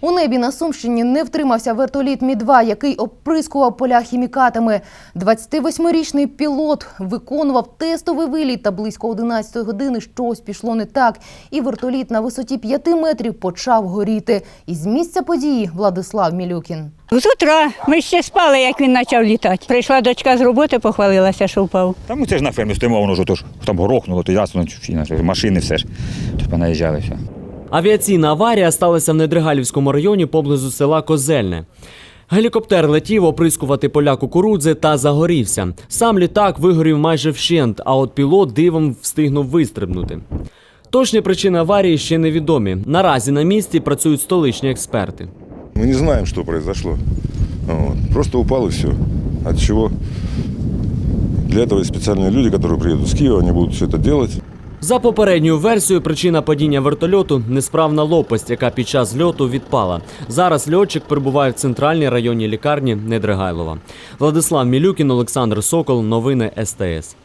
У небі на Сумщині не втримався вертоліт Мі-2, який оприскував поля хімікатами. 28-річний пілот виконував тестовий виліт та близько 11 години щось пішло не так. І вертоліт на висоті 5 метрів почав горіти. Із місця події Владислав Мілюкін. З утра ми ще спали, як він почав літати. Прийшла дочка з роботи, похвалилася, що впав. Та ми це ж на фермі стоїмо, воно ж то там горохнуло, то ясно, машини, все ж. Тож понаїжджали все. Авіаційна аварія сталася в Недригалівському районі поблизу села Козельне. Гелікоптер летів оприскувати поля кукурудзи та загорівся. Сам літак вигорів майже вщент, а от пілот дивом встигнув вистрибнути. Точні причини аварії ще невідомі. Наразі на місці працюють столичні експерти. Мы не знаем, что произошло. Вот. Просто упал и все. От чего? Для этого есть специальные люди, которые приедут с Киева, они будут все это делать. За попередньою версією, причина падіння вертольоту несправна лопасть, яка під час льоту відпала. Зараз льотчик перебуває в центральній районній лікарні Недригайлова. Владислав Мілюкін, Олександр Сокол. Новини СТС.